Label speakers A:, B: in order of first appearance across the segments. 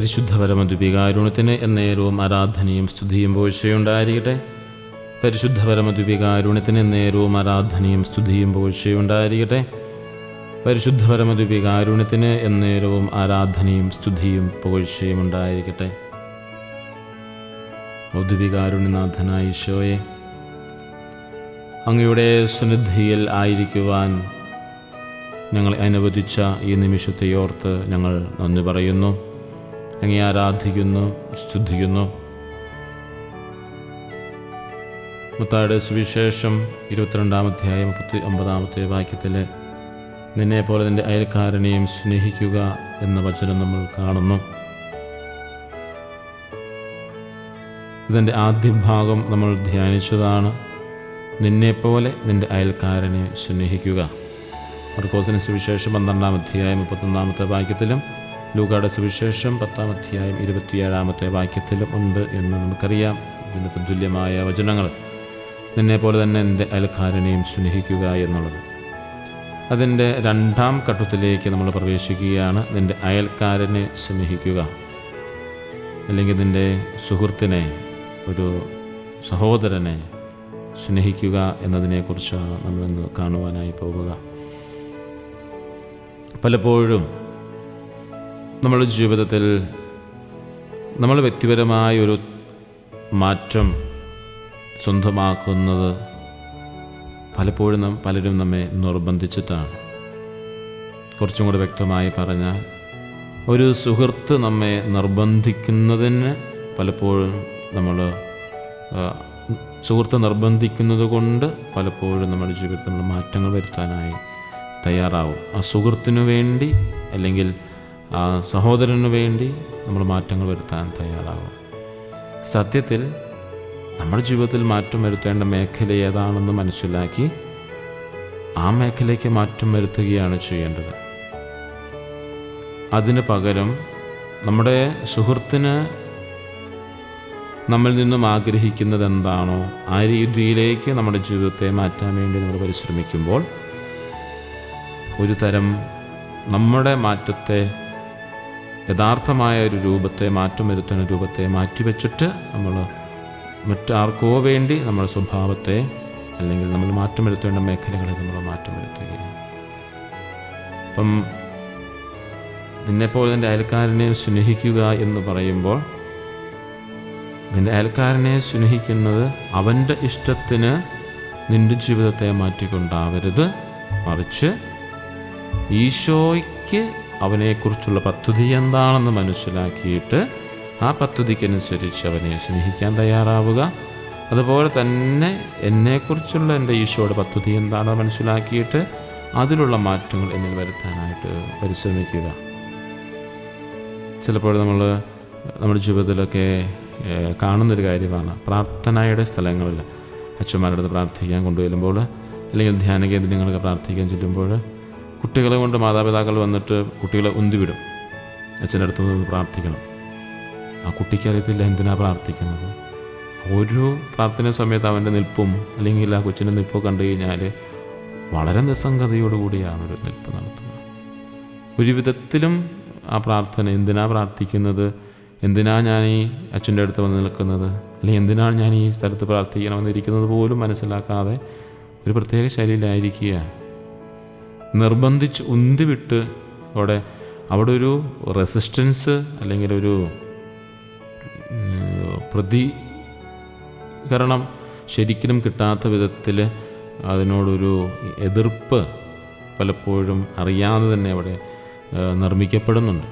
A: പരിശുദ്ധ പരമദ്വികാരുണ്യത്തിന് എന്നേരവും ആരാധനയും സ്തുതിയും പോഴ്ചയുണ്ടായിരിക്കട്ടെ. പരിശുദ്ധ പരമദ്വികാരുണ്യത്തിന് എന്നേരവും ആരാധനയും സ്തുതിയും പോഴ്ചയുണ്ടായിരിക്കട്ടെ. പരിശുദ്ധ പരമദ്വികാരുണ്യത്തിന് എന്നേരവും ആരാധനയും സ്തുതിയും പുകഴ്ചയും ഉണ്ടായിരിക്കട്ടെ. ഔദ്വികാരുണ്യനാഥനായ ഈശോയെ അങ്ങയുടെ സന്നിധിയിൽ ആയിരിക്കുവാൻ ഞങ്ങളെ അനുവദിച്ച ഈ നിമിഷത്തെയോർത്ത് ഞങ്ങൾ നന്ദി പറയുന്നു. അങ്ങേ ആരാധിക്കുന്നു സ്തുതിക്കുന്നു. മുത്തായുടെ സുവിശേഷം ഇരുപത്തിരണ്ടാമധ്യായ മുപ്പത്തി ഒമ്പതാമത്തെ വാക്യത്തിലെ നിന്നെ പോലെ നിന്റെ അയൽക്കാരനെയും സ്നേഹിക്കുക എന്ന വചനം നമ്മൾ കാണുന്നു. ഇതിന്റെ ആദ്യ ഭാഗം നമ്മൾ ധ്യാനിച്ചതാണ്. നിന്നെപ്പോലെ നിന്റെ അയൽക്കാരനെ സ്നേഹിക്കുക. മർക്കോസിന് സുവിശേഷം പന്ത്രണ്ടാം അധ്യായം മുപ്പത്തൊന്നാമത്തെ വാക്യത്തിലും ലൂക്കായുടെ സുവിശേഷം പത്താം അധ്യായം ഇരുപത്തിയേഴാമത്തെ വാക്യത്തിലും ഉണ്ട് എന്ന് നമുക്കറിയാം. ഇതിന് തുല്യമായ വചനങ്ങൾ. നിന്നെപ്പോലെ തന്നെ എന്റെ അയൽക്കാരനെയും സ്നേഹിക്കുക എന്നുള്ളത്. അതിന്റെ രണ്ടാം ഘട്ടത്തിലേക്ക് നമ്മൾ പ്രവേശിക്കുകയാണ്. നിന്റെ അയൽക്കാരനെ സ്നേഹിക്കുക. അല്ലെങ്കിൽ നിന്റെ സുഹൃത്തിനെ ഒരു സഹോദരനെ സ്നേഹിക്കുക എന്നതിനെക്കുറിച്ചാണ് നമ്മളിന്ന് കാണുവാനായി പോവുക. പലപ്പോഴും നമ്മുടെ ജീവിതത്തിൽ നമ്മൾ വ്യക്തിപരമായൊരു മാറ്റം സ്വന്തമാക്കുന്നത് പലപ്പോഴും നാം പലരും നമ്മെ നിർബന്ധിച്ചിട്ടാണ്. കുറച്ചും കൂടി വ്യക്തമായി പറഞ്ഞാൽ ഒരു സുഹൃത്ത് നമ്മെ നിർബന്ധിക്കുന്നതിന് പലപ്പോഴും നമ്മൾ സുഹൃത്ത് നിർബന്ധിക്കുന്നത് കൊണ്ട് പലപ്പോഴും നമ്മുടെ ജീവിതത്തിൽ നമ്മൾ മാറ്റങ്ങൾ വരുത്താനായി തയ്യാറാവും. ആ സുഹൃത്തിനു വേണ്ടി അല്ലെങ്കിൽ ആ സഹോദരന് വേണ്ടി നമ്മൾ മാറ്റങ്ങൾ വരുത്താൻ തയ്യാറാകും സത്യത്തിൽ നമ്മുടെ ജീവിതത്തിൽ മാറ്റം വരുത്തേണ്ട മേഖല ഏതാണെന്ന് മനസ്സിലാക്കി ആ മേഖലയ്ക്ക് മാറ്റം വരുത്തുകയാണ് ചെയ്യേണ്ടത്. അതിന് പകരം നമ്മുടെ സുഹൃത്തിന് നമ്മിൽ നിന്നും ആഗ്രഹിക്കുന്നത് എന്താണോ ആ രീതിയിലേക്ക് നമ്മുടെ ജീവിതത്തെ മാറ്റാൻ വേണ്ടി നമ്മൾ പരിശ്രമിക്കുമ്പോൾ ഒരു തരം നമ്മുടെ മാറ്റത്തെ യഥാർത്ഥമായ ഒരു രൂപത്തെ മാറ്റം വരുത്തുന്ന രൂപത്തെ മാറ്റിവെച്ചിട്ട് നമ്മൾ മറ്റാർക്കോ വേണ്ടി നമ്മുടെ സ്വഭാവത്തെ അല്ലെങ്കിൽ നമ്മൾ മാറ്റം വരുത്തേണ്ട മേഖലകളെ നമ്മൾ മാറ്റം വരുത്തുകയാണ് അപ്പം നിന്നെപ്പോലെ നിന്റെ അയൽക്കാരനെ സ്നേഹിക്കുക എന്ന് പറയുമ്പോൾ നിന്റെ അയൽക്കാരനെ സ്നേഹിക്കുന്നത് അവന്റെ ഇഷ്ടത്തിന് നിന്റെ ജീവിതത്തെ മാറ്റിക്കൊണ്ടാവരുത്. മറിച്ച് ഈശോയ്ക്ക് അവനെക്കുറിച്ചുള്ള പദ്ധതി എന്താണെന്ന് മനസ്സിലാക്കിയിട്ട് ആ പദ്ധതിക്കനുസരിച്ച് അവനെ സ്നേഹിക്കാൻ തയ്യാറാവുക. അതുപോലെ തന്നെ എന്നെക്കുറിച്ചുള്ള എന്റെ ഈശോയുടെ പദ്ധതി എന്താണെന്ന് മനസ്സിലാക്കിയിട്ട് അതിലുള്ള മാറ്റങ്ങൾ എന്നിൽ വരുത്താനായിട്ട് പരിശ്രമിക്കുക. ചിലപ്പോൾ നമ്മൾ നമ്മുടെ ജീവിതത്തിലൊക്കെ കാണുന്നൊരു കാര്യമാണ് പ്രാർത്ഥനയുടെ സ്ഥലങ്ങളിൽ അച്ഛന്മാരുടെ അടുത്ത് പ്രാർത്ഥിക്കാൻ കൊണ്ടുവരുമ്പോൾ അല്ലെങ്കിൽ ധ്യാന കേന്ദ്രങ്ങളൊക്കെ പ്രാർത്ഥിക്കാൻ ചെല്ലുമ്പോൾ കുട്ടികളെ കൊണ്ട് മാതാപിതാക്കൾ വന്നിട്ട് കുട്ടികളെ ഉന്തിവിടും. അച്ഛന്റെ അടുത്ത് നിന്ന് പ്രാർത്ഥിക്കണം. ആ കുട്ടിക്ക് അറിയത്തില്ല എന്തിനാ പ്രാർത്ഥിക്കുന്നത്? ഓരോ പ്രാർത്ഥന സമയത്ത് അവന്റെ നിൽപ്പും അല്ലെങ്കിൽ ആ കൊച്ചിന്റെ നിൽപ്പോ കണ്ടു കഴിഞ്ഞാൽ വളരെ നിസ്സംഗതയോടുകൂടിയാണ് ഒരു നിൽപ്പ് നടത്തുന്നത്. ഒരു വിധത്തിലും ആ പ്രാർത്ഥന എന്തിനാ പ്രാർത്ഥിക്കുന്നത്? എന്തിനാ ഞാൻ ഈ അച്ഛന്റെ അടുത്ത് വന്ന് നിൽക്കുന്നത്? അല്ലെങ്കിൽ എന്തിനാണ് ഞാൻ ഈ സ്ഥലത്ത് പ്രാർത്ഥിക്കണമെന്നിരിക്കുന്നത് പോലും മനസ്സിലാക്കാതെ ഒരു പ്രത്യേക ശൈലിയിലായിരിക്കുക നിർബന്ധിച്ച് ഉന്തിവിട്ട് അവിടെ അവിടെ ഒരു റെസിസ്റ്റൻസ് അല്ലെങ്കിൽ ഒരു പ്രതികരണം ശരിക്കും കിട്ടാത്ത വിധത്തിൽ അതിനോടൊരു എതിർപ്പ് പലപ്പോഴും അറിയാതെ തന്നെ അവിടെ നിർമ്മിക്കപ്പെടുന്നുണ്ട്.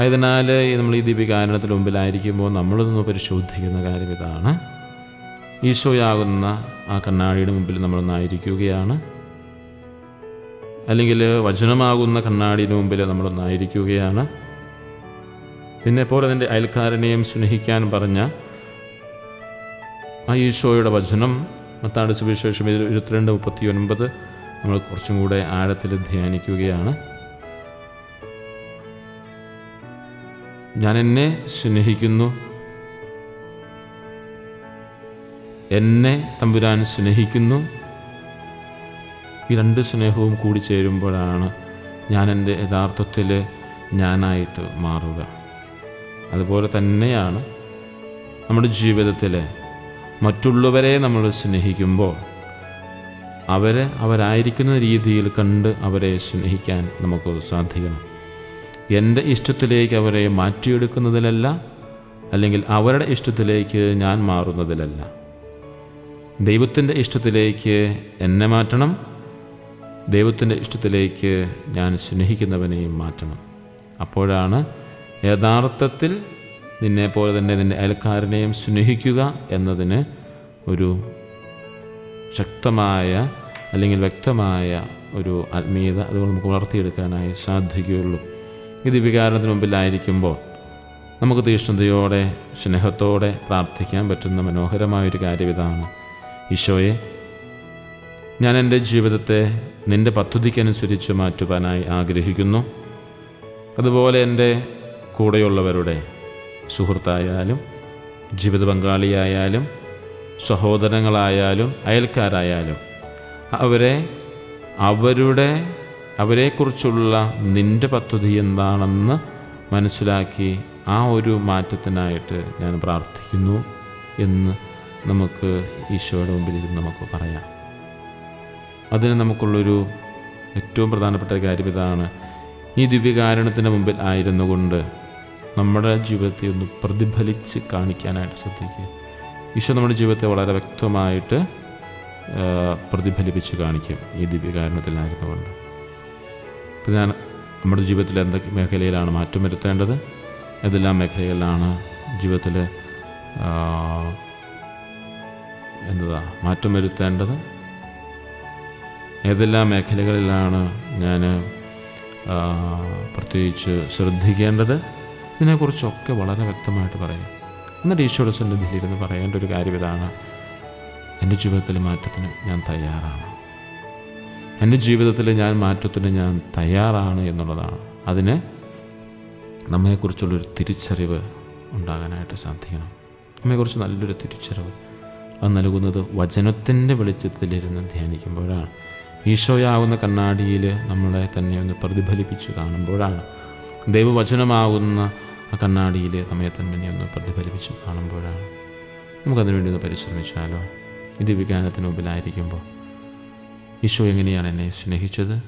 A: ആയതിനാൽ നമ്മൾ ഈ ദീപികാരണത്തിന് മുമ്പിലായിരിക്കുമ്പോൾ നമ്മളിതൊന്ന് പരിശോധിക്കുന്ന കാര്യം ഇതാണ്. ഈശോയാകുന്ന ആ കണ്ണാടിയുടെ മുമ്പിൽ നമ്മളൊന്നായിരിക്കുകയാണ് അല്ലെങ്കിൽ വചനമാകുന്ന കണ്ണാടിന് മുമ്പിൽ നമ്മളൊന്നായിരിക്കുകയാണ്. നിന്നെപ്പോലെ നിന്റെ അയൽക്കാരനെയും സ്നേഹിക്കാൻ പറഞ്ഞ ആ ഈശോയുടെ വചനം മത്താട് സുവിശേഷം ഇരു- ഇരുപത്തിരണ്ട് മുപ്പത്തി ഒൻപത് നമ്മൾ കുറച്ചും കൂടെ ആഴത്തിൽ ധ്യാനിക്കുകയാണ്. ഞാൻ എന്നെ സ്നേഹിക്കുന്നു. എന്നെ തമ്പുരാൻ സ്നേഹിക്കുന്നു. ഈ രണ്ട് സ്നേഹവും കൂടി ചേരുമ്പോഴാണ് ഞാൻ എന്റെ യഥാർത്ഥത്തിൽ ഞാനായിട്ട് മാറുക. അതുപോലെ തന്നെയാണ് നമ്മുടെ ജീവിതത്തിൽ മറ്റുള്ളവരെ നമ്മൾ സ്നേഹിക്കുമ്പോൾ അവരെ അവരായിരിക്കുന്ന രീതിയിൽ കണ്ട് അവരെ സ്നേഹിക്കാൻ നമുക്ക് സാധിക്കണം. എന്റെ ഇഷ്ടത്തിലേക്ക് അവരെ മാറ്റിയെടുക്കുന്നതിലല്ല അല്ലെങ്കിൽ അവരുടെ ഇഷ്ടത്തിലേക്ക് ഞാൻ മാറുന്നതിലല്ല. ദൈവത്തിന്റെ ഇഷ്ടത്തിലേക്ക് എന്നെ മാറ്റണം ദൈവത്തിന്റെ ഇഷ്ടത്തിലേക്ക് ഞാൻ സ്നേഹിക്കുന്നവനെയും മാറ്റണം. അപ്പോഴാണ് യഥാർത്ഥത്തിൽ നിന്നെ പോലെ തന്നെ നിന്റെ അയൽക്കാരനെയും സ്നേഹിക്കുക എന്നതിന് ഒരു ശക്തമായ അല്ലെങ്കിൽ വ്യക്തമായ ഒരു ആത്മീയത അതുകൊണ്ട് നമുക്ക് വളർത്തിയെടുക്കാനായി സാധിക്കുകയുള്ളൂ. ഇത് വികാരത്തിന് മുമ്പിലായിരിക്കുമ്പോൾ നമുക്ക് തീഷ്ണതയോടെ സ്നേഹത്തോടെ പ്രാർത്ഥിക്കാൻ പറ്റുന്ന മനോഹരമായൊരു കാര്യം ഇതാണ് ഈശോയെ ഞാൻ എന്റെ ജീവിതത്തെ നിന്റെ പദ്ധതിക്കനുസരിച്ച് മാറ്റുവാനായി ആഗ്രഹിക്കുന്നു. അതുപോലെ എന്റെ കൂടെയുള്ളവരുടെ സുഹൃത്തായാലും ജീവിത പങ്കാളിയായാലും സഹോദരങ്ങളായാലും അയൽക്കാരായാലും അവരെ അവരുടെ അവരെക്കുറിച്ചുള്ള നിന്റെ പദ്ധതി എന്താണെന്ന് മനസ്സിലാക്കി ആ ഒരു മാറ്റത്തിനായിട്ട് ഞാൻ പ്രാർത്ഥിക്കുന്നു എന്ന് നമുക്ക് ഈശോയുടെ മുമ്പിൽ നമുക്ക് പറയാം. അതിന് നമുക്കുള്ളൊരു ഏറ്റവും പ്രധാനപ്പെട്ട കാര്യം ഇതാണ് ഈ ദിവ്യകാരണത്തിന്റെ മുമ്പിൽ ആയിരുന്നു കൊണ്ട് നമ്മുടെ ജീവിതത്തെ ഒന്ന് പ്രതിഫലിച്ച് കാണിക്കാനായിട്ട് ശ്രദ്ധിക്കുക. ഈശോ നമ്മുടെ ജീവിതത്തെ വളരെ വ്യക്തമായിട്ട് പ്രതിഫലിപ്പിച്ച് കാണിക്കും ഈ ദിവ്യകാരണത്തിലായിരുന്നുകൊണ്ട് ഇപ്പം ഞാൻ നമ്മുടെ ജീവിതത്തിൽ എന്തൊക്കെ മേഖലയിലാണ് മാറ്റം വരുത്തേണ്ടത്? ഏതെല്ലാം മേഖലകളിലാണ് ജീവിതത്തിൽ എന്താ മാറ്റം വരുത്തേണ്ടത്? ഏതെല്ലാം മേഖലകളിലാണ് ഞാൻ പ്രത്യേകിച്ച് ശ്രദ്ധിക്കേണ്ടത്? ഇതിനെക്കുറിച്ചൊക്കെ വളരെ വ്യക്തമായിട്ട് പറയാം. എന്നിട്ട് ഈശോയുടെ സന്നിധിയിലിരുന്ന് പറയേണ്ട ഒരു കാര്യം ഇതാണ്. എന്റെ ജീവിതത്തിൽ മാറ്റത്തിന് ഞാൻ തയ്യാറാണ്. എന്റെ ജീവിതത്തിൽ ഞാൻ മാറ്റത്തിന് ഞാൻ തയ്യാറാണ് എന്നുള്ളതാണ്. അതിന് നമ്മെക്കുറിച്ചുള്ളൊരു തിരിച്ചറിവ് ഉണ്ടാകാനായിട്ട് സാധിക്കണം. നമ്മെക്കുറിച്ച് നല്ലൊരു തിരിച്ചറിവ് അത് നൽകുന്നത് വചനത്തിന്റെ വെളിച്ചത്തിലിരുന്ന് ധ്യാനിക്കുമ്പോഴാണ്. ഈശോയാവുന്ന കണ്ണാടിയിൽ നമ്മളെ തന്നെ ഒന്ന് പ്രതിഫലിപ്പിച്ച് കാണുമ്പോഴാണ്. ദൈവവചനമാകുന്ന ആ കണ്ണാടിയിൽ നമ്മെ തന്നെ ഒന്ന് പ്രതിഫലിപ്പിച്ച് കാണുമ്പോഴാണ്. നമുക്കതിനു വേണ്ടി ഒന്ന് പരിശ്രമിച്ചാലോ? ഇത് വിജ്ഞാനത്തിന് മുമ്പിലായിരിക്കുമ്പോൾ ഈശോ എങ്ങനെയാണ് എന്നെ സ്നേഹിച്ചത്?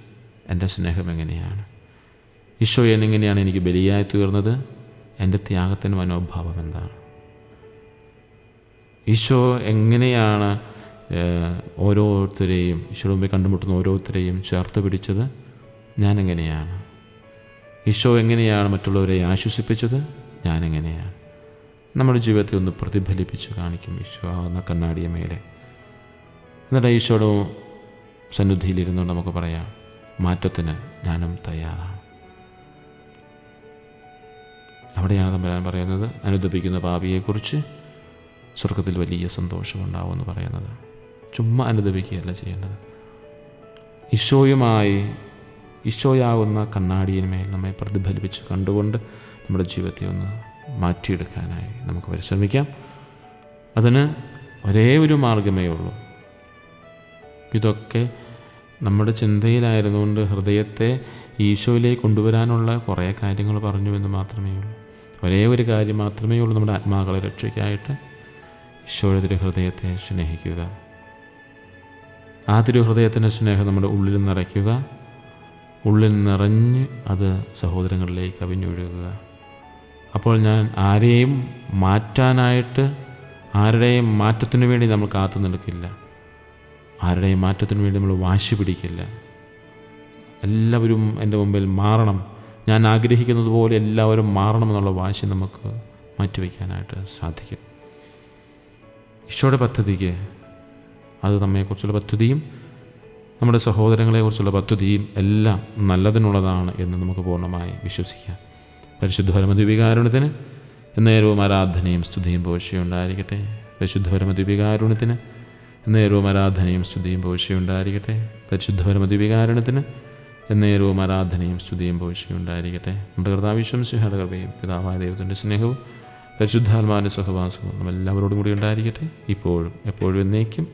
A: എന്റെ സ്നേഹം എങ്ങനെയാണ്? ഈശോ എന്നെങ്ങനെയാണ് എനിക്ക് ബലിയായി തീർന്നത്? എന്റെ ത്യാഗത്തിന്റെ മനോഭാവം എന്താണ്? ഈശോ എങ്ങനെയാണ് ഓരോരുത്തരെയും ഈശോയുടെ മുമ്പിൽ കണ്ടുമുട്ടുന്ന ഓരോരുത്തരെയും ചേർത്ത് പിടിച്ചത് ഞാനെങ്ങനെയാണ്? ഈശോ എങ്ങനെയാണ് മറ്റുള്ളവരെ ആശ്വസിപ്പിച്ചത്? ഞാനെങ്ങനെയാണ്? നമ്മുടെ ജീവിതത്തെ ഒന്ന് പ്രതിഫലിപ്പിച്ച് കാണിക്കും ഈശോ ആകുന്ന കണ്ണാടിയ മേലെ. എന്നിട്ട് ഈശോയുടെ സന്നിധിയിലിരുന്നുകൊണ്ട് നമുക്ക് പറയാം മാറ്റത്തിന് ഞാനും തയ്യാറാണ്. അവിടെയാണ് തമ്പരാൻ പറയുന്നത് അനുദപിക്കുന്ന പാപിയെക്കുറിച്ച് സ്വർഗത്തിൽ വലിയ സന്തോഷമുണ്ടാവുമെന്ന് പറയുന്നത്. ചുമ്മാ അനുദപിക്കുകയല്ല ചെയ്യേണ്ടത്. ഈശോയുമായി ഈശോയാവുന്ന കണ്ണാടിയിന്മേൽ നമ്മെ പ്രതിഫലിപ്പിച്ച് കണ്ടുകൊണ്ട് നമ്മുടെ ജീവിതത്തെ ഒന്ന് മാറ്റിയെടുക്കാനായി നമുക്ക് പരിശ്രമിക്കാം. അതിന് ഒരേ ഒരു മാർഗമേ ഉള്ളൂ. ഇതൊക്കെ നമ്മുടെ ചിന്തയിലായിരുന്നുകൊണ്ട് ഹൃദയത്തെ ഈശോയിലേക്ക് കൊണ്ടുവരാനുള്ള കുറേ കാര്യങ്ങൾ പറഞ്ഞു എന്ന് മാത്രമേ ഉള്ളൂ. ഒരേ ഒരു കാര്യം മാത്രമേ ഉള്ളൂ നമ്മുടെ ആത്മാക്കളെ രക്ഷയ്ക്കായിട്ട് ഈശോയുടെ ഹൃദയത്തെ സ്നേഹിക്കുക. ആ തിരു ഹൃദയത്തിന്റെ സ്നേഹം നമ്മുടെ ഉള്ളിൽ നിറയ്ക്കുക. ഉള്ളിൽ നിറഞ്ഞ് അത് സഹോദരങ്ങളിലേക്ക് അവിഞ്ഞൊഴുകുക അപ്പോൾ ഞാൻ ആരെയും മാറ്റാനായിട്ട് ആരുടെയും മാറ്റത്തിനു വേണ്ടി നമ്മൾ കാത്തു നിൽക്കില്ല. ആരുടെയും മാറ്റത്തിനു വേണ്ടി നമ്മൾ വാശി പിടിക്കില്ല. എല്ലാവരും എന്റെ മുമ്പിൽ മാറണം. ഞാൻ ആഗ്രഹിക്കുന്നത് പോലെ എല്ലാവരും മാറണമെന്നുള്ള വാശി നമുക്ക് മാറ്റിവെക്കാനായിട്ട് സാധിക്കും. ഈശോയുടെ പദ്ധതിക്ക് അത് നമ്മെക്കുറിച്ചുള്ള പദ്ധതിയും നമ്മുടെ സഹോദരങ്ങളെക്കുറിച്ചുള്ള പദ്ധതിയും എല്ലാം നല്ലതിനുള്ളതാണ് എന്ന് നമുക്ക് പൂർണമായി വിശ്വസിക്കാം. പരിശുദ്ധപരമദ്വീപികാരുണ്യത്തിന് എന്നേരവും ആരാധനയും സ്തുതിയും പോഴ്ചയുണ്ടായിരിക്കട്ടെ പരിശുദ്ധപരമദ്വീപികാരുണ്യത്തിന് എന്നേരവും ആരാധനയും സ്തുതിയും പോഴ്ചയുണ്ടായിരിക്കട്ടെ പരിശുദ്ധപരമദ്വീപികാരുണ്യത്തിന് എന്നേരവും ആരാധനയും സ്തുതിയും പോഴ്ചയുണ്ടായിരിക്കട്ടെ നമ്മുടെ കർത്താവിശ്വം കൃപയും പിതാവായ ദൈവത്തിന്റെ സ്നേഹവും പരിശുദ്ധാത്മാവിന്റെ സഹവാസവും നമ്മളെല്ലാവരോടും കൂടി ഉണ്ടായിരിക്കട്ടെ. ഇപ്പോഴും എപ്പോഴും എന്നേക്കും